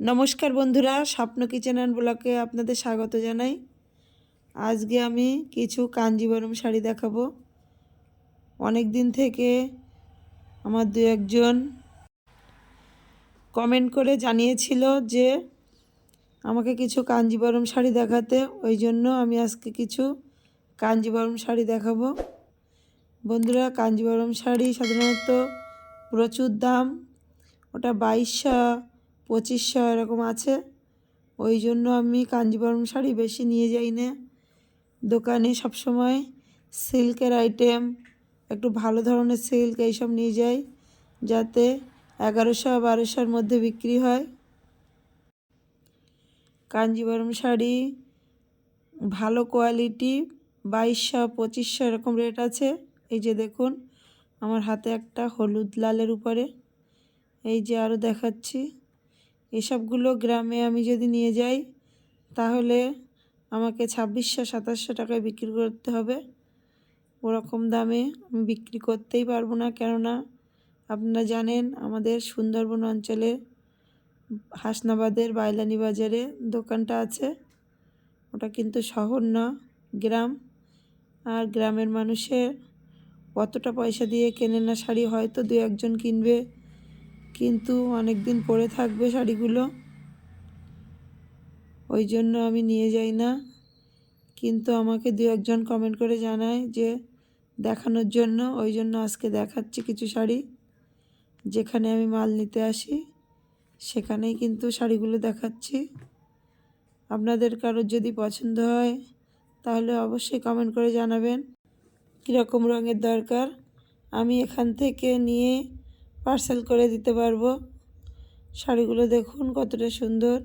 নমস্কার বন্ধুরা, স্বপ্ন কিচেন অ্যান্ড ব্লকে আপনাদের স্বাগত জানাই। আজকে আমি কিছু কাঞ্জিবরম শাড়ি দেখাবো। অনেক দিন থেকে আমার দু একজন কমেন্ট করে জানিয়েছিল যে, আমাকে কিছু কাঞ্জিবরম শাড়ি দেখাতে, ওই জন্য আমি আজকে কিছু কাঞ্জিবরম শাড়ি দেখাবো। বন্ধুরা কাঞ্জিবরম শাড়ি সাধারণত প্রচুর দাম, ওটা বাইশশো পঁচিশশো এরকম আছে। ওই জন্য আমি কাঞ্জিবরম শাড়ি বেশি নিয়ে যাই না। দোকানে সবসময় সিল্কের আইটেম, একটু ভালো ধরনের সিল্ক এইসব নিয়ে যাই, যাতে এগারোশো বারোশোর মধ্যে বিক্রি হয়। কাঞ্জিবরম শাড়ি ভালো কোয়ালিটি, বাইশশো, পঁচিশশো এরকম রেট আছে। এই যে দেখুন, আমার হাতে একটা হলুদ লালের উপরে। এই যে আরও দেখাচ্ছি। এসবগুলো গ্রামে আমি যদি নিয়ে যাই, তাহলে আমাকে ছাব্বিশশো, সাতাশশো টাকায় বিক্রি করতে হবে। ওরকম দামে আমি বিক্রি করতেই পারব না। কেননা আপনারা জানেন, আমাদের সুন্দরবন অঞ্চলে হাসনাবাদের বাইলানি বাজারে দোকানটা আছে। ওটা কিন্তু শহর না, গ্রাম। আর গ্রামের মানুষের অতটা পয়সা দিয়ে কেনে না শাড়ি হয়তো দু একজন কিনবে। কিন্তু অনেক দিন পরে থাকবে শাড়িগুলো। ওই জন্য আমি নিয়ে যাই না। কিন্তু আমাকে দু একজন কমেন্ট করে জানায় যে, দেখানোর জন্য। ওই জন্য আজকে দেখাচ্ছি কিছু শাড়ি। যেখানে আমি মাল নিতে আসি, সেখানেই কিন্তু শাড়িগুলো দেখাচ্ছি। আপনাদের কারোর যদি পছন্দ হয়, তাহলে অবশ্যই কমেন্ট করে জানাবেন। কীরকম রঙের দরকার? আমি এখান থেকে নিয়ে পার্সেল করে দিতে পারব। শাড়িগুলো দেখুন কতটা সুন্দর।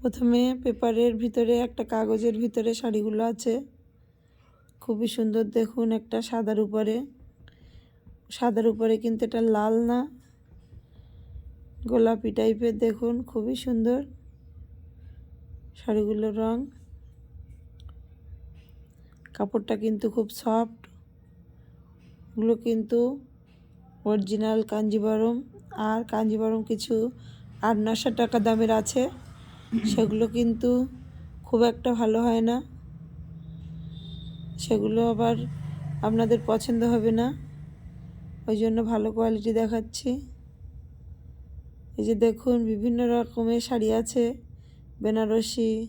প্রথমে পেপারের ভিতরে, একটা কাগজের ভিতরে শাড়িগুলো আছে। খুবই সুন্দর দেখুন একটা সাদার উপরে। সাদার উপরে কিন্তু এটা লাল না। গোলাপি টাইপের দেখুন, খুবই সুন্দর। শাড়িগুলোর রং। কাপড়টা কিন্তু খুব সফট। এগুলো কিন্তু অরিজিনাল কাঞ্জিবরম। আর কাঞ্জিবরম কিছু আট নশো টাকা দামের আছে। সেগুলো কিন্তু খুব একটা ভালো হয় না। সেগুলো আবার আপনাদের পছন্দ হবে না। ওই জন্য ভালো কোয়ালিটি দেখাচ্ছি। এই যে দেখুন, বিভিন্ন রকমের শাড়ি আছে। বেনারসি,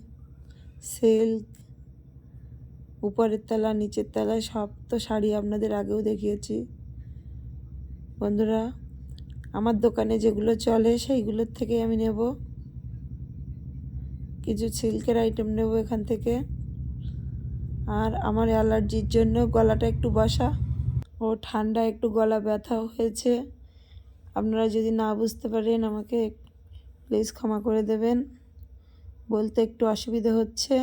সিল্ক, উপরের তলা, নিচের তলায় সব তো শাড়ি আপনাদের আগেও দেখিয়েছি। বন্ধুরা, আমার দোকানে যেগুলো চলে সেইগুলোর থেকে আমি নেব। কিছু সিল্কের আইটেম নেব এখান থেকে। আর আমার অ্যালার্জির জন্য গলাটা একটু বসা ও ঠান্ডা, একটু গলা ব্যথা হয়েছে। আপনারা যদি না বুঝতে পারেন আমাকে প্লিজ ক্ষমা করে দেবেন। বলতে একটু অসুবিধা হচ্ছে।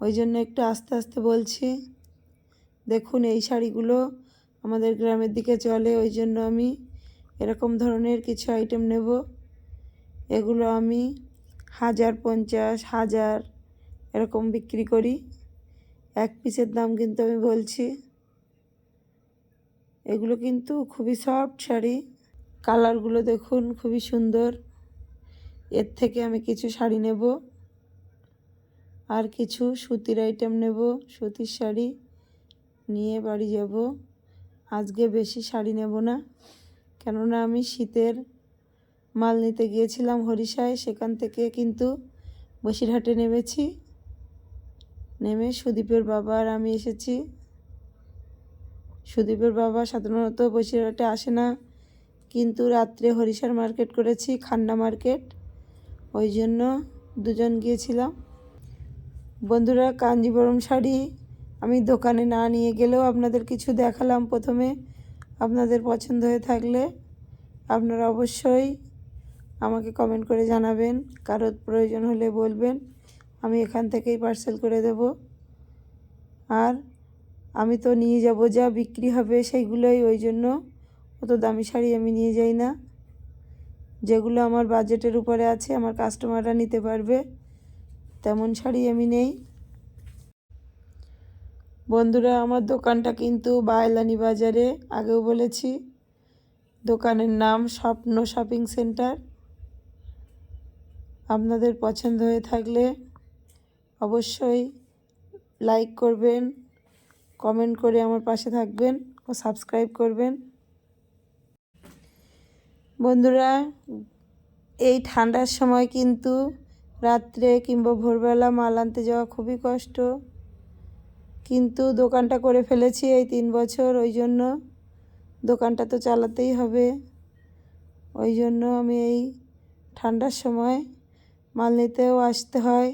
ওই জন্য একটু আস্তে আস্তে বলছি। দেখুন এই শাড়িগুলো আমাদের গ্রামের দিকে চলে, ওই জন্য আমি এরকম ধরনের কিছু আইটেম নেব। এগুলো আমি হাজার পঞ্চাশ, হাজার এরকম বিক্রি করি। এক পিসের দাম কিন্তু আমি বলছি। এগুলো কিন্তু খুবই সফট শাড়ি। কালারগুলো দেখুন, খুবই সুন্দর। এর থেকে আমি কিছু শাড়ি নেব। আর কিছু সুতির আইটেম নেব, সুতির শাড়ি নিয়ে বাড়ি যাব। আজকে বেশি শাড়ি নেব না। কেননা আমি শীতের মাল নিতে গিয়েছিলাম হরিষায় সেখান থেকে কিন্তু বসিরহাটে নেমেছি। নেমে সুদীপের বাবা আর আমি এসেছি। সুদীপের বাবা সাধারণত বসিরহাটে আসে না, কিন্তু রাত্রে হরিষার মার্কেট করেছি, খান্না মার্কেট। ওই জন্য দুজন গিয়েছিলাম। বন্ধুরা, কাঞ্জিবরম শাড়ি আমি দোকানে না নিয়ে গেলেও আপনাদের কিছু দেখালাম প্রথমে। আপনাদের পছন্দ হয়ে থাকলে আপনারা অবশ্যই আমাকে কমেন্ট করে জানাবেন, কারোর প্রয়োজন হলে বলবেন। আমি এখান থেকেই পার্সেল করে দেব। আর আমি তো নিয়ে যাব, যা বিক্রি হবে সেইগুলোই, ওই জন্য অত দামি শাড়ি আমি নিয়ে যাই না। যেগুলো আমার বাজেটের উপরে আছে, আমার কাস্টমাররা নিতে পারবে, তেমন শাড়ি আমি নেই। বন্ধুরা, আমার দোকানটা কিন্তু বায়লানি বাজারে আগেও বলেছি। দোকানের নাম স্বপ্ন শপিং সেন্টার। আপনাদের পছন্দ হয়ে থাকলে অবশ্যই লাইক করবেন, কমেন্ট করে আমার পাশে থাকবেন ও সাবস্ক্রাইব করবেন। বন্ধুরা, এই ঠান্ডার সময় কিন্তু রাত্রে কিংবা ভোরবেলা মাল আনতে যাওয়া খুবই কষ্ট। কিন্তু দোকানটা করে ফেলেছি এই তিন বছর, ওই জন্য দোকানটা তো চালাতেই হবে। ওই জন্য আমি এই ঠান্ডার সময় মাল নিতেও আসতে হয়,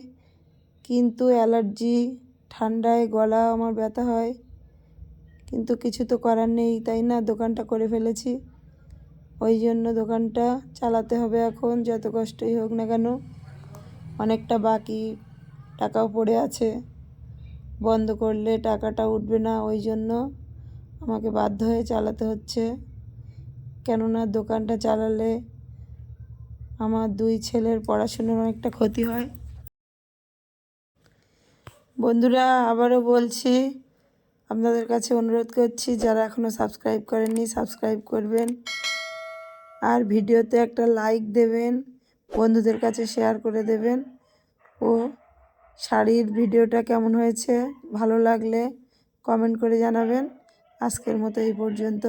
কিন্তু অ্যালার্জি, ঠান্ডায় গলা আমার ব্যথা হয়, কিন্তু কিছু তো করার নেই, তাই না? দোকানটা করে ফেলেছি। ওই জন্য দোকানটা চালাতে হবে এখন, যত কষ্টই হোক না কেন। অনেকটা বাকি টাকাও পড়ে আছে। বন্ধ করলে টাকাটা উঠবে না, ওই জন্য আমাকে বাধ্য হয়ে চালাতে হচ্ছে। কেননা দোকানটা চালালে আমার দুই ছেলের পড়াশুনোর অনেকটা ক্ষতি হয়। বন্ধুরা, আবারও বলছি, আপনাদের কাছে অনুরোধ করছি, যারা এখনও সাবস্ক্রাইব করেননি, সাবস্ক্রাইব করবেন। আর ভিডিওতে একটা লাইক দেবেন, বন্ধুদের কাছে শেয়ার করে দেবেন। ও শাড়ির ভিডিওটা কেমন হয়েছে ভালো লাগলে কমেন্ট করে জানাবেন। আজকের মতো এই পর্যন্ত।